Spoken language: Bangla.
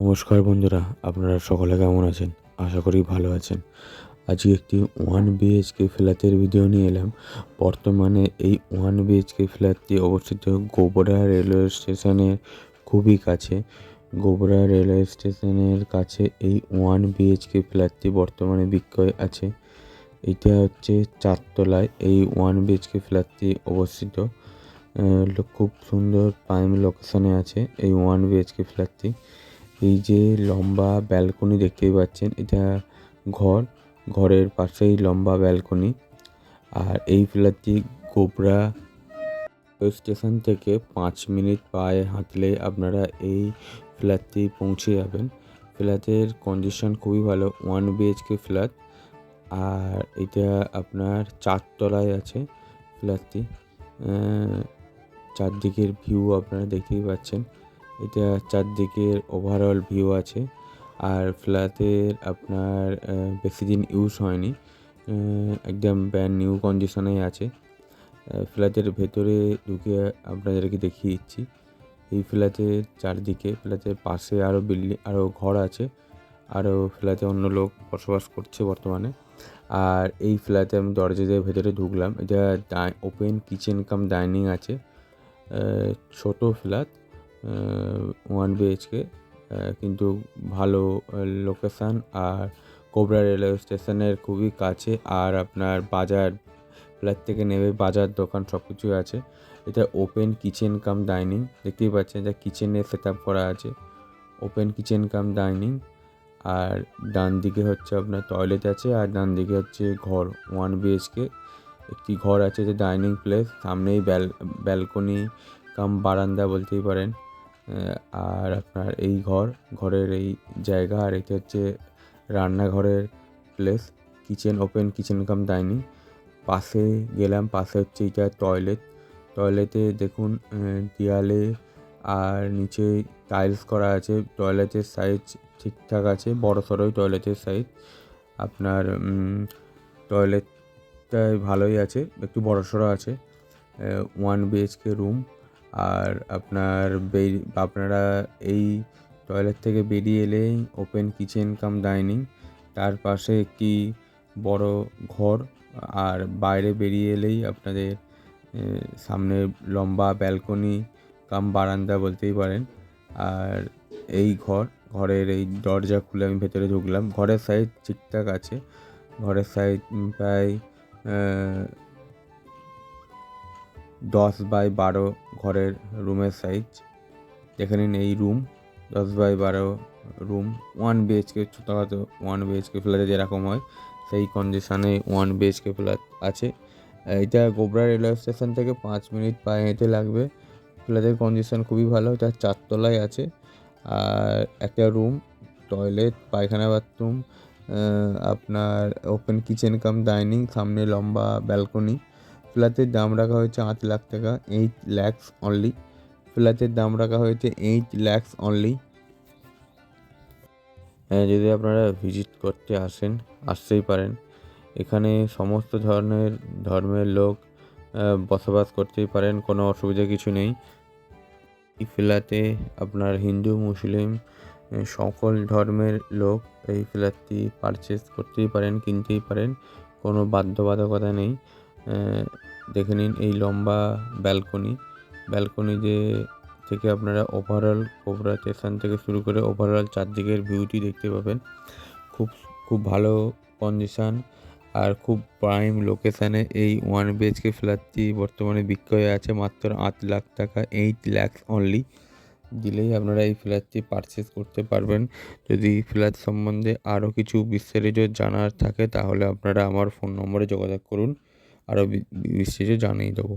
নমস্কার বন্ধুরা, আপনারা সকলে কেমন আছেন? আশা করি ভালো আছেন। আজকে একটি ওয়ান বিএইচকে ফ্ল্যাটের ভিডিও নিয়ে এলাম। বর্তমানে এই ওয়ান বিএইচকে ফ্ল্যাটটি অবস্থিত গোবরা রেলওয়ে স্টেশনের খুবই কাছে। গোবরা রেলওয়ে স্টেশনের কাছে এই ওয়ান বিএইচকে ফ্ল্যাটটি বর্তমানে বিক্রয় আছে। এটা হচ্ছে চারতলায় এই ওয়ান বিএইচকে ফ্ল্যাটটি অবস্থিত। খুব সুন্দর প্রাইম লোকেশনে আছে এই ওয়ান বিএইচকে ফ্ল্যাটটি। এই যে লম্বা ব্যালকনি দেখতেই পাচ্ছেন, এটা ঘর। ঘরের পাশেই লম্বা ব্যালকনি। আর এই ফ্ল্যাটটি গোবরা স্টেশন থেকে পাঁচ মিনিট পায়ে হাঁটলে আপনারা এই ফ্ল্যাটটি পৌঁছে যাবেন। ফ্ল্যাটের কন্ডিশন খুবই ভালো ওয়ান বিএইচকে ফ্ল্যাট আর এটা আপনার চারতলায় আছে ফ্ল্যাটটি। চারদিকের ভিউ আপনারা দেখতেই পাচ্ছেন। এটা চারদিকের ওভারঅল ভিউ আছে। আর ফ্ল্যাটের আপনার বেশি দিন ইউজ হয়নি। একদম ব্যান্ড নিউ কন্ডিশনে আছে। ফ্ল্যাটের ভেতরে ঢুকে আপনাদেরকে দেখিয়ে দিচ্ছি। এই ফ্ল্যাটের চারদিকে ফ্ল্যাটের পাশে আরও বিল্ডিং আরও ঘর আছে। আরও ফ্ল্যাটে অন্য লোক বসবাস করছে বর্তমানে। আর এই ফ্ল্যাটে আমি দরজা দিয়ে ভেতরে ঢুকলাম। এটা ওপেন কিচেন কাম ডাইনিং আছে। ছোট ফ্ল্যাট ওয়ান বিএইচকে কিন্তু ভালো লোকেশান আর কোবরা রেলওয়ে স্টেশনের খুবই কাছে আর আপনার বাজার ফ্ল্যাট থেকে নেমে বাজার দোকান সব কিছুই আছে। এটা ওপেন কিচেন কাম ডাইনিং দেখতেই পাচ্ছেন এটা কিচেনে সেট আপ করা আছে। ওপেন কিচেন কাম ডাইনিং আর ডান দিকে হচ্ছে আপনার টয়লেট আছে আর ডান দিকে হচ্ছে ঘর ওয়ান বিএইচকে একটি ঘর আছে যে ডাইনিং প্লেস সামনেই ব্যাল ব্যালকনি কাম বারান্দা বলতেই পারেন। আর আপনার এই ঘর, ঘরের এই জায়গা, আর এটা হচ্ছে রান্নাঘরের place kitchen open kitchen cum dining পাশে গেলাম, পাশে হচ্ছে এটা টয়লেট টয়লেটে দেখুন দেয়ালে আর নিচে টাইলস করা আছে। টয়লেটের সাইজ ঠিকঠাক আছে, বড় সড়োই টয়লেটের সাইজ আপনার টয়লেটটাই ভালোই আছে, একটু বড় সড়ো আছে। ওয়ান বিএইচকে রুম আর আপনার আপনারা এই টয়লেট থেকে বেরিয়ে এলেই ওপেন কিচেন কাম ডাইনিং। তার পাশে একটি বড় ঘর আর বাইরে বেরিয়ে এলেই আপনাদের সামনে লম্বা ব্যালকনি কাম বারান্দা বলতেই পারেন। আর এই ঘর, ঘরের এই দরজা খুলে আমি ভেতরে ঢুকলাম। ঘরের সাইজ ঠিকঠাক আছে। ঘরের সাইজ প্রায় দশ বাই বারো ঘরের রুমের সাইজ দেখে নিন এই রুম দশ বাই বারো রুম ওয়ান বিএইচকে ছোটোখাটো ওয়ান বিএইচকে ফ্ল্যাটে যেরকম হয়, সেই কন্ডিশনে ওয়ান বিএইচকে ফ্ল্যাট আছে। এটা গোবরা রেলওয়ে স্টেশন থেকে পাঁচ মিনিট পায়ে হেঁটে লাগবে। ফ্ল্যাটের কন্ডিশন খুবই ভালো, এটা চারতলায় আছে। আর একটা রুম টয়লেট পায়খানা বাথরুম আপনার ওপেন কিচেন কাম ডাইনিং সামনে লম্বা ব্যালকনি ফ্ল্যাটের দাম রাখা হয়েছে আট লাখ টাকা এইট ল্যাক্স অনলি ফ্ল্যাটের দাম রাখা হয়েছে এইট ল্যাক্স অনলি হ্যাঁ যদি আপনারা ভিজিট করতে আসেন, আসতেই পারেন। এখানে সমস্ত ধরনের, ধর্মের লোক বসবাস করতেই পারেন, কোনো অসুবিধা কিছু নেই। এই ফ্ল্যাটে আপনার হিন্দু, মুসলিম সকল ধর্মের লোক এই ফ্ল্যাটটি পারচেস করতেই পারেন, কিনতেই পারেন, কোনো বাধ্যবাধকতা নেই। দেখে নিন এই লম্বা ব্যালকনি। ব্যালকনি যে থেকে আপনারা ওভারঅল কোবরা স্টেশন থেকে শুরু করে ওভারঅল চারদিকের ভিউটি দেখতে পাবেন। খুব খুব ভালো কন্ডিশন আর খুব প্রাইম লোকেশানে এই ওয়ান বিএইচকে ফ্ল্যাটটি বর্তমানে বিক্রয় আছে মাত্র আট লাখ টাকা এইট ল্যাক্স অনলি দিলেই আপনারা এই ফ্ল্যাটটি পারচেস করতে পারবেন। যদি ফ্ল্যাট সম্বন্ধে আরও কিছু বিস্তারিত জানার থাকে তাহলে আপনারা আমার ফোন নম্বরে যোগাযোগ করুন। আরও বিস্তারিত জানিয়ে দেবো।